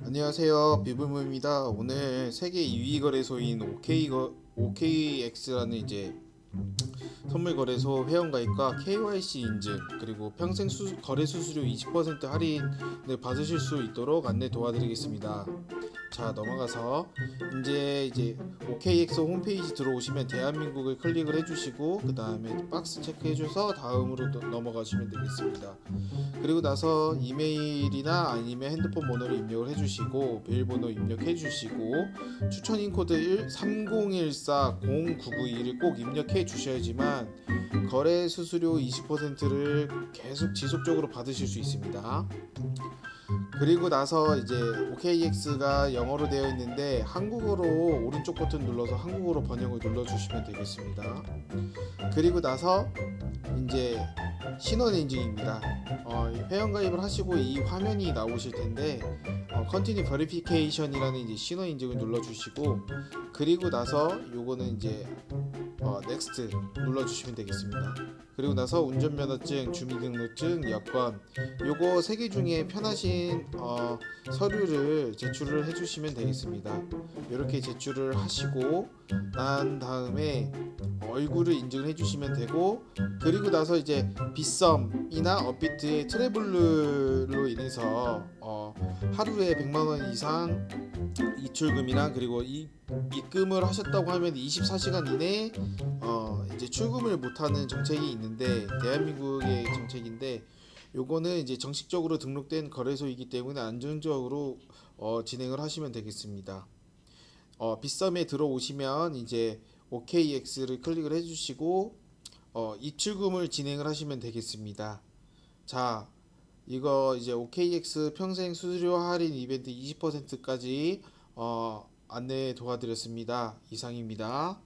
안녕하세요 비블무입니다 오늘 세계 2위 거래소인 OK 거, OKX라는 이제 선물 거래소 회원 가입과 KYC 인증 그리고 평생 수, 거래 수수료 20% 할인을 받으실 수 있도록 안내 도와드리겠습니다. 자 넘어가서 이제 이제 OKX 홈페이지 들어오시면 대한민국을 클릭을 해주시고 그 다음에 박스 체크해줘서 다음으로 또 넘어가시면 되겠습니다. 그리고 나서 이메일이나 아니면 핸드폰 번호를 입력을 해주시고 비밀번호 입력해주시고 추천인 코드 1 30140991을 꼭 입력해 주셔야지만 거래 수수료 20%를 계속 지속적으로 받으실 수 있습니다. 그리고 나서 이제 OKX가 영어로 되어 있는데 한국어로 오른쪽 버튼 눌러서 한국어로 번역을 눌러 주시면 되겠습니다. 그리고 나서 이제 신원 인증입니다. 어, 회원 가입을 하시고 이 화면이 나오실 텐데 어, Continue Verification이라는 이제 신원 인증을 눌러 주시고 그리고 나서 요거는 이제 어, Next 눌러 주시면 되겠습니다. 그리고 나서 운전면허증, 주민등록증, 여권 요거 세 개 중에 편하신 어, 서류를 제출을 해주시면 되겠습니다. 이렇게 제출을 하시고 난 다음에 얼굴을 인증을 해주시면 되고 그리고 나서 이제 빗썸이나 업비트의 트래블로 인해서 어, 하루에 100만 원 이상 이출금이랑 그리고 이 입금을 하셨다고 하면 24시간 이내 어 이제 출금을 못하는 정책이 있는데 대한민국의 정책인데 요거는 이제 정식적으로 등록된 거래소이기 때문에 안정적으로 어, 진행을 하시면 되겠습니다. 어, 빗썸에 들어오시면 이제 OKX를 클릭을 해주시고 어, 입출금을 진행을 하시면 되겠습니다. 자, 이거 이제 OKX 평생 수수료 할인 이벤트 20%까지 어, 안내 도와드렸습니다. 이상입니다.